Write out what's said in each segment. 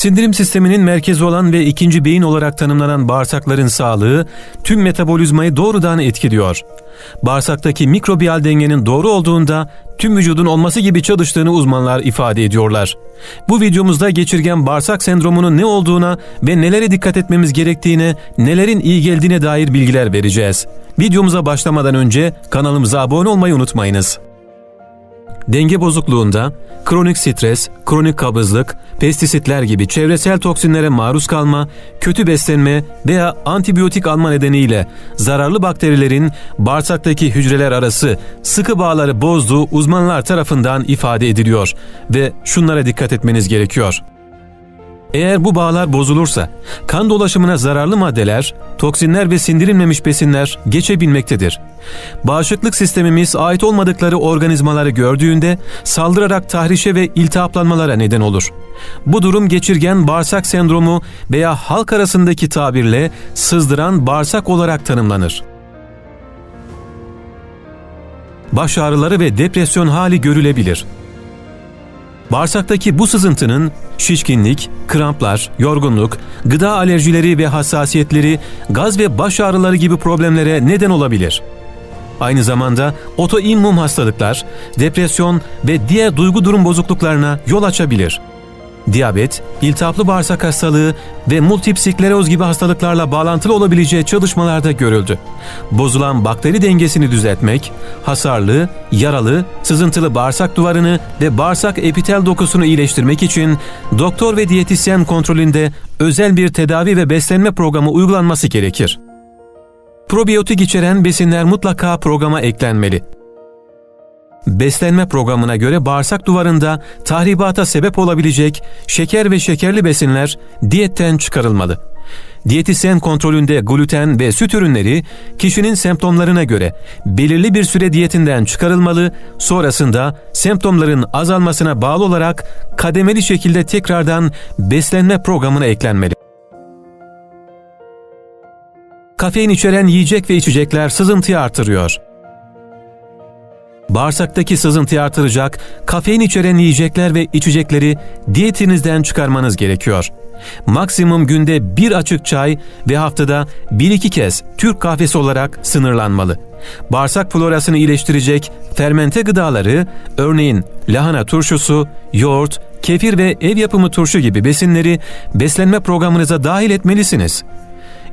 Sindirim sisteminin merkezi olan ve ikinci beyin olarak tanımlanan bağırsakların sağlığı tüm metabolizmayı doğrudan etkiliyor. Bağırsaktaki mikrobiyal dengenin doğru olduğunda tüm vücudun olması gibi çalıştığını uzmanlar ifade ediyorlar. Bu videomuzda geçirgen bağırsak sendromunun ne olduğuna ve nelere dikkat etmemiz gerektiğine, nelerin iyi geldiğine dair bilgiler vereceğiz. Videomuza başlamadan önce kanalımıza abone olmayı unutmayınız. Denge bozukluğunda kronik stres, kronik kabızlık, pestisitler gibi çevresel toksinlere maruz kalma, kötü beslenme veya antibiyotik alma nedeniyle zararlı bakterilerin bağırsaktaki hücreler arası sıkı bağları bozduğu uzmanlar tarafından ifade ediliyor ve şunlara dikkat etmeniz gerekiyor. Eğer bu bağlar bozulursa kan dolaşımına zararlı maddeler, toksinler ve sindirilmemiş besinler geçebilmektedir. Bağışıklık sistemimiz ait olmadıkları organizmaları gördüğünde saldırarak tahrişe ve iltihaplanmalara neden olur. Bu durum geçirgen bağırsak sendromu veya halk arasındaki tabirle sızdıran bağırsak olarak tanımlanır. Baş ağrıları ve depresyon hali görülebilir. Bağırsaktaki bu sızıntının şişkinlik, kramplar, yorgunluk, gıda alerjileri ve hassasiyetleri, gaz ve baş ağrıları gibi problemlere neden olabilir. Aynı zamanda otoimmün hastalıklar, depresyon ve diğer duygu durum bozukluklarına yol açabilir. Diyabet, iltihaplı bağırsak hastalığı ve multipsikleroz gibi hastalıklarla bağlantılı olabileceği çalışmalarda görüldü. Bozulan bakteri dengesini düzeltmek, hasarlı, yaralı, sızıntılı bağırsak duvarını ve bağırsak epitel dokusunu iyileştirmek için doktor ve diyetisyen kontrolünde özel bir tedavi ve beslenme programı uygulanması gerekir. Probiyotik içeren besinler mutlaka programa eklenmeli. Beslenme programına göre bağırsak duvarında tahribata sebep olabilecek şeker ve şekerli besinler diyetten çıkarılmalı. Diyetisyen kontrolünde gluten ve süt ürünleri kişinin semptomlarına göre belirli bir süre diyetinden çıkarılmalı, sonrasında semptomların azalmasına bağlı olarak kademeli şekilde tekrardan beslenme programına eklenmeli. Kafein içeren yiyecek ve içecekler sızıntıyı artırıyor. Bağırsaktaki sızıntıyı artıracak kafein içeren yiyecekler ve içecekleri diyetinizden çıkarmanız gerekiyor. Maksimum günde bir açık çay ve haftada bir iki kez Türk kahvesi olarak sınırlanmalı. Bağırsak florasını iyileştirecek fermente gıdaları, örneğin lahana turşusu, yoğurt, kefir ve ev yapımı turşu gibi besinleri beslenme programınıza dahil etmelisiniz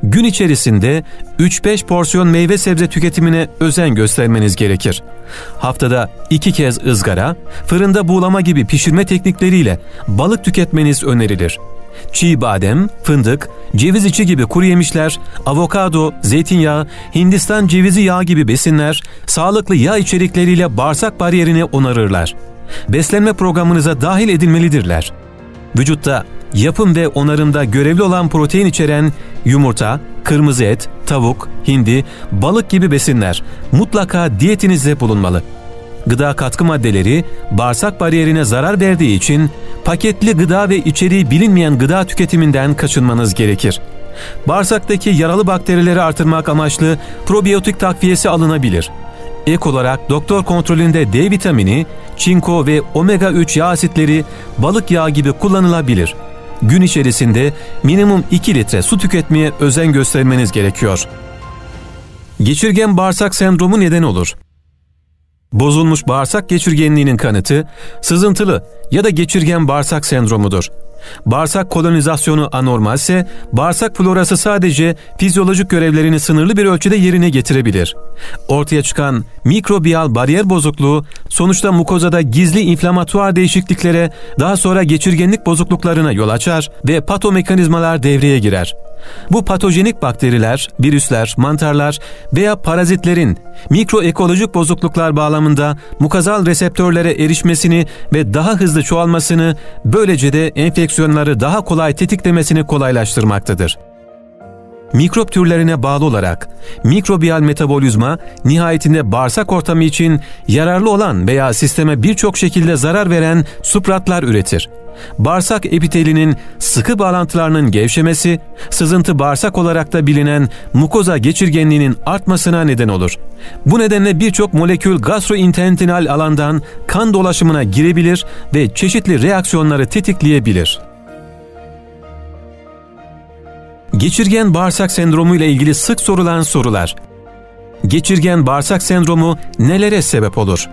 gün içerisinde 3-5 porsiyon meyve sebze tüketimine özen göstermeniz gerekir. Haftada 2 kez ızgara, fırında buğulama gibi pişirme teknikleriyle balık tüketmeniz önerilir. Çiğ badem, fındık, ceviz içi gibi kuru yemişler, avokado, zeytinyağı, Hindistan cevizi yağı gibi besinler sağlıklı yağ içerikleriyle bağırsak bariyerini onarırlar. Beslenme programınıza dahil edilmelidirler. Vücutta yapım ve onarımda görevli olan protein içeren yumurta, kırmızı et, tavuk, hindi, balık gibi besinler mutlaka diyetinizde bulunmalı. Gıda katkı maddeleri bağırsak bariyerine zarar verdiği için paketli gıda ve içeriği bilinmeyen gıda tüketiminden kaçınmanız gerekir. Bağırsaktaki yaralı bakterileri artırmak amaçlı probiyotik takviyesi alınabilir. Ek olarak doktor kontrolünde D vitamini, çinko ve omega 3 yağ asitleri balık yağı gibi kullanılabilir. Gün içerisinde minimum 2 litre su tüketmeye özen göstermeniz gerekiyor. Geçirgen bağırsak sendromu neden olur? Bozulmuş bağırsak geçirgenliğinin kanıtı sızıntılı ya da geçirgen bağırsak sendromudur. Bağırsak kolonizasyonu anormalse, bağırsak florası sadece fizyolojik görevlerini sınırlı bir ölçüde yerine getirebilir. Ortaya çıkan mikrobiyal bariyer bozukluğu sonuçta mukozada gizli inflamatuar değişikliklere, daha sonra geçirgenlik bozukluklarına yol açar ve patomekanizmalar devreye girer. Bu patojenik bakteriler, virüsler, mantarlar veya parazitlerin mikroekolojik bozukluklar bağlamında mukazal reseptörlere erişmesini ve daha hızlı çoğalmasını, böylece de enfeksiyonları daha kolay tetiklemesini kolaylaştırmaktadır. Mikrop türlerine bağlı olarak mikrobiyal metabolizma nihayetinde bağırsak ortamı için yararlı olan veya sisteme birçok şekilde zarar veren supratlar üretir. Bağırsak epitelinin sıkı bağlantılarının gevşemesi, sızıntı bağırsak olarak da bilinen mukoza geçirgenliğinin artmasına neden olur. Bu nedenle birçok molekül gastrointestinal alandan kan dolaşımına girebilir ve çeşitli reaksiyonları tetikleyebilir. Geçirgen bağırsak sendromu ile ilgili sık sorulan sorular. Geçirgen bağırsak sendromu nelere sebep olur?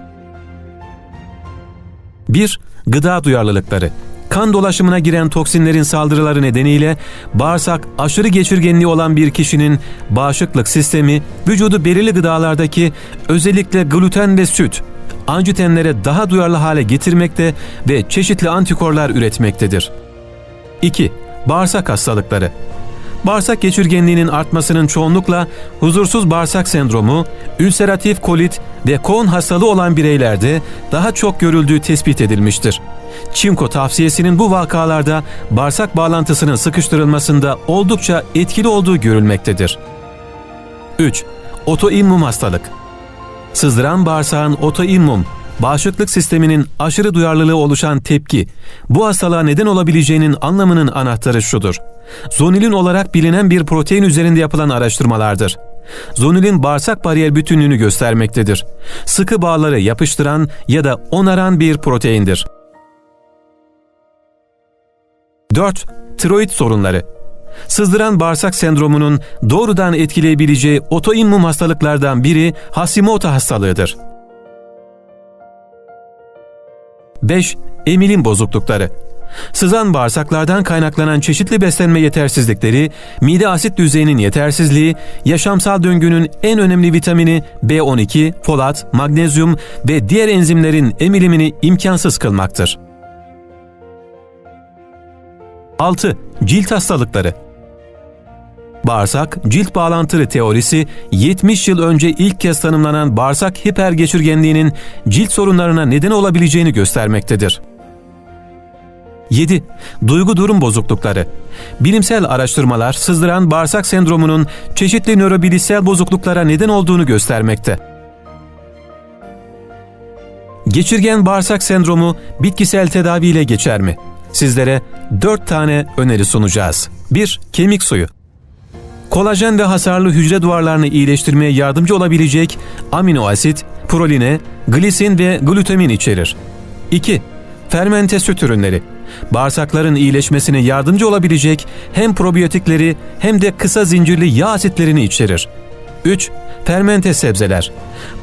1. Gıda duyarlılıkları. Kan dolaşımına giren toksinlerin saldırıları nedeniyle bağırsak aşırı geçirgenliği olan bir kişinin bağışıklık sistemi vücudu belirli gıdalardaki özellikle gluten ve süt, anjitenlere daha duyarlı hale getirmekte ve çeşitli antikorlar üretmektedir. 2. Bağırsak hastalıkları. Bağırsak geçirgenliğinin artmasının çoğunlukla huzursuz bağırsak sendromu, ülseratif kolit ve Crohn hastalığı olan bireylerde daha çok görüldüğü tespit edilmiştir. Çinko tavsiyesinin bu vakalarda bağırsak bağlantısının sıkıştırılmasında oldukça etkili olduğu görülmektedir. 3. Otoimmün hastalık Sızdıran bağırsağın otoimmün, bağışıklık sisteminin aşırı duyarlılığı oluşan tepki, bu hastalığa neden olabileceğinin anlamının anahtarı şudur. Zonulin olarak bilinen bir protein üzerinde yapılan araştırmalardır. Zonulin bağırsak bariyer bütünlüğünü göstermektedir. Sıkı bağları yapıştıran ya da onaran bir proteindir. 4. Tiroid sorunları Sızdıran bağırsak sendromunun doğrudan etkileyebileceği otoimmün hastalıklardan biri Hashimoto hastalığıdır. 5. Emilim bozuklukları Sızan bağırsaklardan kaynaklanan çeşitli beslenme yetersizlikleri, mide asit düzeyinin yetersizliği, yaşamsal döngünün en önemli vitamini B12, folat, magnezyum ve diğer enzimlerin emilimini imkansız kılmaktır. 6. Cilt hastalıkları Bağırsak, cilt bağlantılı teorisi 70 yıl önce ilk kez tanımlanan bağırsak hipergeçirgenliğinin cilt sorunlarına neden olabileceğini göstermektedir. 7. Duygu durum bozuklukları. Bilimsel araştırmalar sızdıran bağırsak sendromunun çeşitli nörobilişsel bozukluklara neden olduğunu göstermekte. Geçirgen bağırsak sendromu bitkisel tedaviyle geçer mi? Sizlere 4 tane öneri sunacağız. 1. Kemik suyu. Kolajen ve hasarlı hücre duvarlarını iyileştirmeye yardımcı olabilecek amino asit, proline, glisin ve glutamin içerir. 2. Fermente süt ürünleri. Bağırsakların iyileşmesine yardımcı olabilecek hem probiyotikleri hem de kısa zincirli yağ asitlerini içerir. 3. Fermente sebzeler.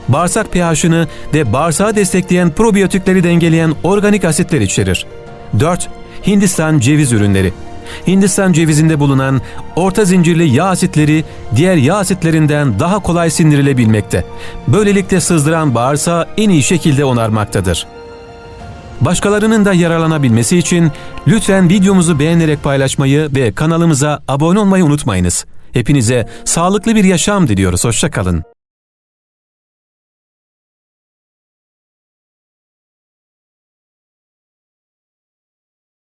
Bağırsak pH'ını ve bağırsağı destekleyen probiyotikleri dengeleyen organik asitler içerir. 4. Hindistan ceviz ürünleri. Hindistan cevizinde bulunan orta zincirli yağ asitleri diğer yağ asitlerinden daha kolay sindirilebilmekte. Böylelikle sızdıran bağırsağı en iyi şekilde onarmaktadır. Başkalarının da yararlanabilmesi için lütfen videomuzu beğenerek paylaşmayı ve kanalımıza abone olmayı unutmayınız. Hepinize sağlıklı bir yaşam diliyoruz. Hoşçakalın.